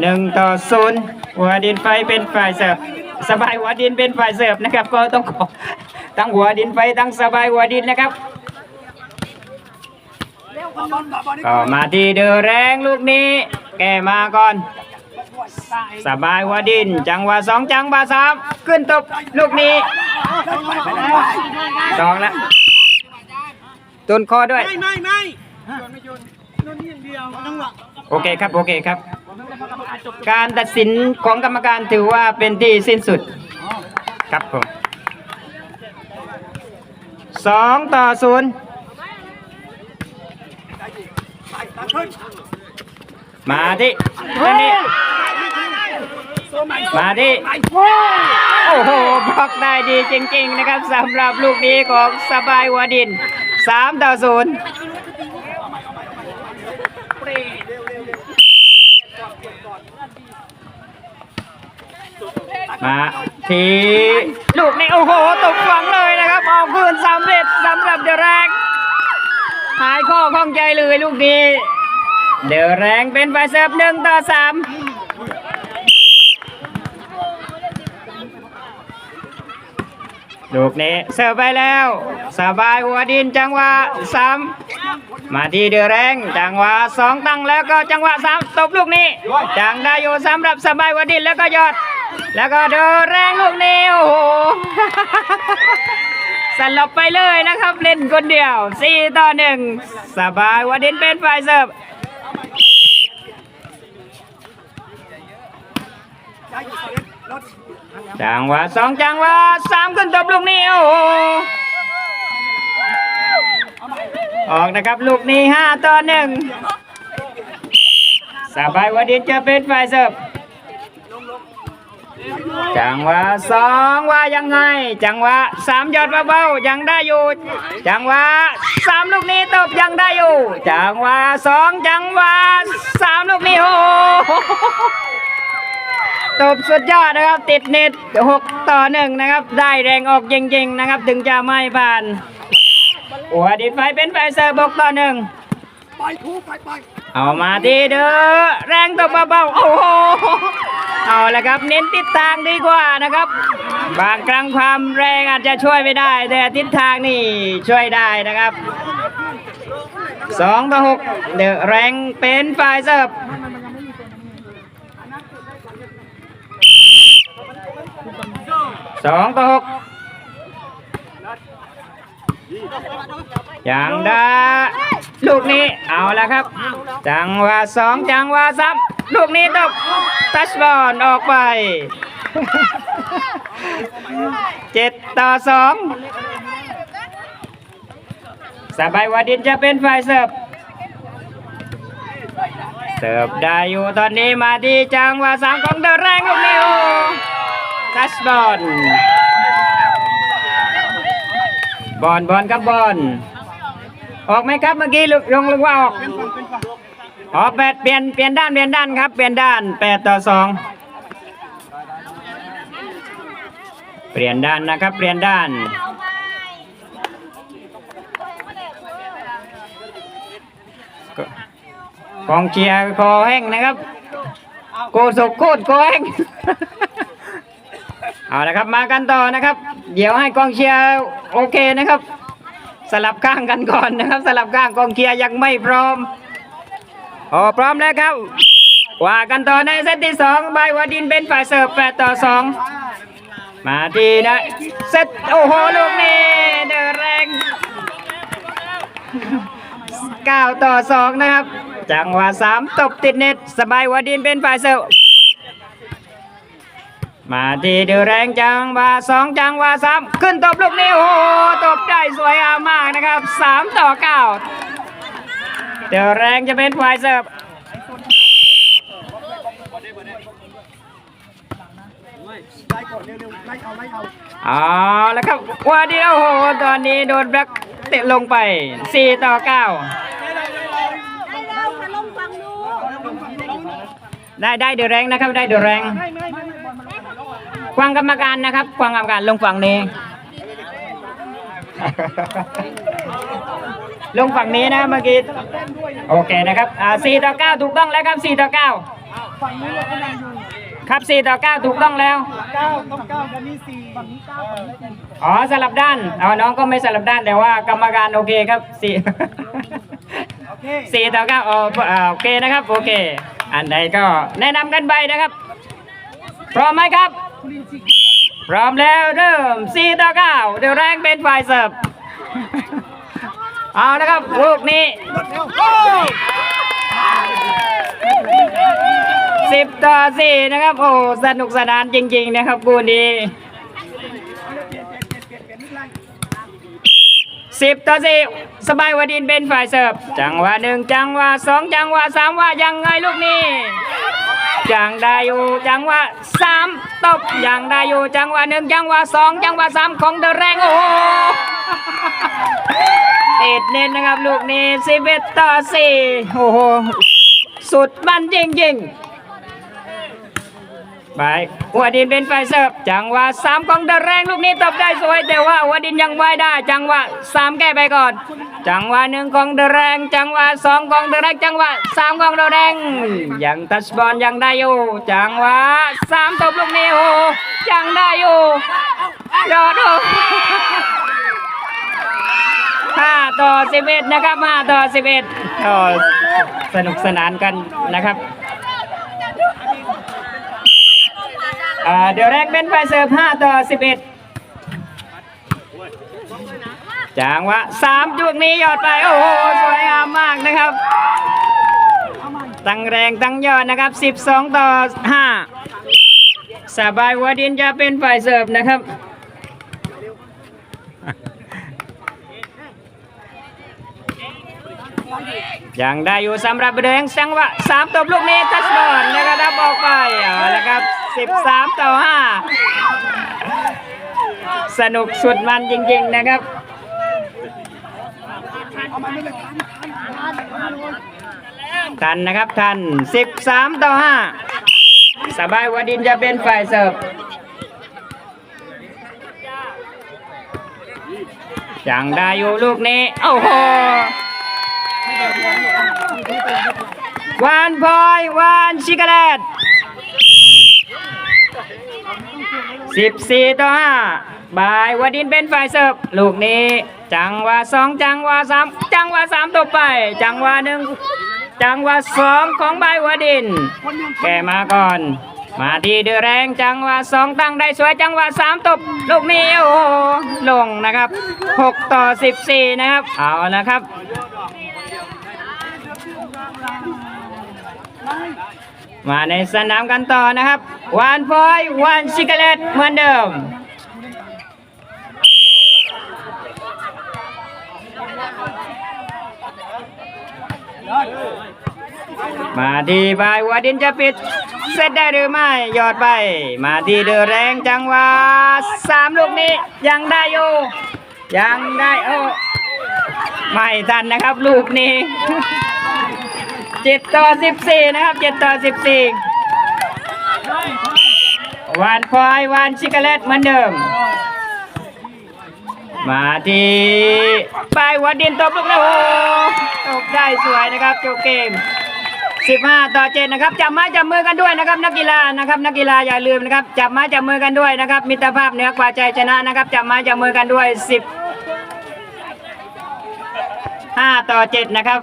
หนึ่งต่อศูนย์หัวดินไฟเป็นฝ่ายเสิร์ฟสบายหัวดินเป็นฝ่ายเสิร์ฟนะครับ ก็ต้องขอตั้งหัวดินไฟตั้งสบายหัวดินนะครับก็มาที่เดือแรงลูกนี้ แกมาก่อน สบายหัวดิน จังหวะสองจังหวะสามขึ้นตบลูกนี้สองแล้วตุนคอด้วยไม่ไม่ไม่ โดนนี่อย่างเดียวจังหวะโอเคครับ โอเคครับ การตัดสินของกรรมการถือว่าเป็นที่สิ้นสุด ครับผมสองต่อศูนย์มาที่อันนี้มาที่โอ้โหบล็อกได้ดีจริง ๆ นะครับสำหรับลูกนี้ของสบายหัวดินสามต่อศูนย์ มาทีลูกนี้โอ้โหตกฝังเลยนะครับ ออกคืนสำเร็จสำหรับเดอะแรงหายข้อข้องใจเลยลูกนี้ เดอะแรงเป็นฝ่ายเสิร์ฟหนึ่งต่อสามลูกนี้เสิร์ฟไปแล้ว สบายหัวดินจังหวะสามมาที่เดือแรงจังหวะสองตั้งแล้วก็จังหวะสามตบลูกนี้จังได้อยู่สำหรับสบายหัวดินแล้วก็ยอด แล้วก็เดือแรงลูกนี้โอ้โหสลบไปเลยนะครับ เล่นคนเดียว 4 ต่อ 1 สบายหัวดินเป็นฝ่ายเสิร์ฟจังหวะสองจังหวะสามขึ้นตบลูกนี้โอ้โหออกนะครับลูกนี้ห้าต่อหนึ่งสบายวดินจะเป็นฝ่ายเสิร์ฟ จังหวะสองว่ายังไง จังหวะสามยอดเบาๆยังได้อยู่ จังหวะสามลูกนี้ตบยังได้อยู่ จังหวะสองจังหวะสามลูกนี้โอ้โหตบสุดยอดนะครับ ติดเน็ต6ต่อ1นะครับ ได้แรงออกจริงๆนะครับ ถึงจะไม่ผ่านหัวดินไฟเป็นไฟเซอร์บกต่อหนึ่งไปทูไปไปเอามาดีเด้อแรงตบเบาๆโอ้โห เอาละครับเน้นทิศทางดีกว่านะครับ บางครั้งความแรงอาจจะช่วยไม่ได้ แต่ทิศทางนี่ช่วยได้นะครับ2ต่อ6เดอะแรงเป็นไฟเซิร์ฟสองต่อหกยังได้ลูกนี้เอาล้วครับ จังหวะสองจังหวะสาม ลูกนี้ตบทัชบอลออกไปเจ็ดต่อสองสบายวาดินจะเป็นฝ่ายเสิร์ฟเสิร์ฟได้อยู่ตอนนี้มาที่จังหวะสามของเดอะแรงลูกนี้โอทัชบอลบอลบอลครับบอลออกไหมครับเมื่อกี้ลุลงลงว่าออก ออแปดเปลี่ยนเปลี่ยนด้านเปลี่ยนด้านครับเปลี่ยนด้านแปดต่อสองเปลี่ยนด้านนะครับเปลี่ยนด้านก็กองเชียร์คอแห้งนะครับ โกศกโคตรคอแห้งเอาละครับมากันต่อนะครับ เดี๋ยวให้กองเชียร์โอเคนะครับ สลับข้างกันก่อนนะครับ สลับข้างกองเชียร์ยังไม่พร้อม อ๋อพร้อมแล้วครับ ว่ากันต่อในเซตที่สองใบวาดินเป็นฝ่ายเสิร์ฟแปดต่อสองมาทีนะเซตโอ้โหลูกนี้เดอแรงเก้าต่อสองนะครับ จังหวะสามตบติดเน็ตสบายวาดินเป็นฝ่ายเสิร์ฟมาทีเดือแรงจังหวะสองจังหวะสามขึ้นตบลูกนี้โอ้โหตบได้สวยามมากนะครับสามต่อเก้า เดือแรงจะเป็นฝ่ายเสิร์ฟไล่ก่อนเร็วๆไล่เอาไล่เอาเอแล้วครับว่าดีโอ้โหตอนนี้โดนแบล็คเตะลงไปสี่ต่อเก้าได้ได้เดือแรงนะครับ ได้เดือแรงควางกรรมการนะครับควางกรรมการลงฝั่งนี้ ลงฝั่งนี้นะเมื่อกี้โอเคนะครับอ่าสี่ต่อเก้าถูกต้องแล้วครับสี่ต่อเก้าฝั่งนี้เราก็ยังอยู่ครับสี่ต่อเก้าถูกต้องแล้วเก้าต้องเก้ากันนี่สี่ฝั่งนี้เก้าฝั่งนี้สี่อ๋อสลับด้านอ๋อน้องก็ไม่สลับด้านแต่ว่ากรรมการโอเคครับสี่โอเคสี่ต่อเก้าอ๋ออ่าโอเคนะครับโอเค อันใดก็แนะนำกันไปนะครับ พร้อมไหมครับ พร้อมแล้วเริ่มสี่ต่อเก้าเดี๋ยวแรงเป็นฝ่ายเสิร์ฟ เอาละครับลูกนี้สิบต่อสี่นะครับ โอ้สนุกสนานจริง ๆ นะครับคู่นี้สิบต่อสี่สบายวดินเป็นฝ่ายเสิร์ฟจังหวะหนึ่งจังหวะสองจังหวะสามว่ายังไงลูกนี้ยังได้อยู่จังหวะสามตบยังได้อยู่จังหวะหนึ่งจังหวะสองจังหวะสามของเดอะแรงโอ้ โหติดเน้นนะครับ ลูกนี้สิบเอ็ดต่อสี่โอ้โห สุดมันจริงๆไปหัวดินเป็นไฟเสิร์ฟจังหวะสามของเดอะแรงลูกนี้ตบได้สวยแต่ว่าหัวดินยังไม่ได้ จังหวะสามแก้ไปก่อน จังหวะหนึ่งของเดอะแรง จังหวะสองของเดอะแรงจังหวะสามของเดอะแรงยังทัชบอลยังได้อยู่ จังหวะสามตบลูกนี้โอ้โหยังได้อยู่ยอดโอ้ห้าต่อสิบเอ็ดนะครับห้าต่อสิบเอ็ดก็สนุกสนานกันนะครับเดี๋ยวแรกเป็นไฟเสิร์ฟห้าต่อสิบเอ็ดจางวะสามจุกนี้ยอดไป โอ้โห สวยงามมากนะครับ ตั้งแรงตั้งยอดนะครับ 12 ต่อ 5 สบายหัวดินจะเป็นฝ่ายเสิร์ฟนะครับ ยังได้อยู่สำหรับเดงสังวะสามตบลูกนี้ทัชบอลแล้วก็ดับออกไปเอาละครับ13ต่อ5สนุกสุดมันจริงๆนะครับทันนะครับทัน 13 ต่อ 5 สบายวดินจะเป็นฝ่ายเสิร์ฟยังได้อยู่ลูกนี้ โอ้โห วานพลอยวานชิกาเลตสิบสี่ต่อห้าบายวดินเป็นฝ่ายเสิร์ฟลูกนี้ จังหวะสองจังหวะสามจังหวะสามตบไป จังหวะหนึ่งจังหวะสองของบายวดิน แกมาก่อน มาดีเดือแรงจังหวะสองตั้งได้สวยจังหวะสามตบลูกนี้โอ้โหลงนะครับหกต่อสิบสี่นะครับ เอานะครับ มาในสนามกันต่อนะครับวานพลอยวานชิกเลตเหมือนเดิมมาดีบายวัวดินจะปิดเซตได้หรือไม่ยอดไป มาดีเดือแรงจังหวะสามลูกนี้ยังได้อยู่ ยังได้โอ้ไม่ทันนะครับ ลูกนี้ เจ็ดต่อสิบสี่นะครับเจ็ดต่อสิบสี่วานพลอยวานชิกาเลตเหมือนเดิม มาที่ปลายหัวดินตบลูกแล้วโอ้ตบได้สวยนะครับจบเกม 15 ต่อ 7 นะครับจับไม้จับมือกันด้วยนะครับ นักกีฬานะครับ นักกีฬาอย่าลืมนะครับจับไม้จับมือกันด้วยนะครับ มิตรภาพเหนือกว่าใจชนะนะครับจับไม้จับมือกันด้วย 10 5 ต่อ 7 นะครับ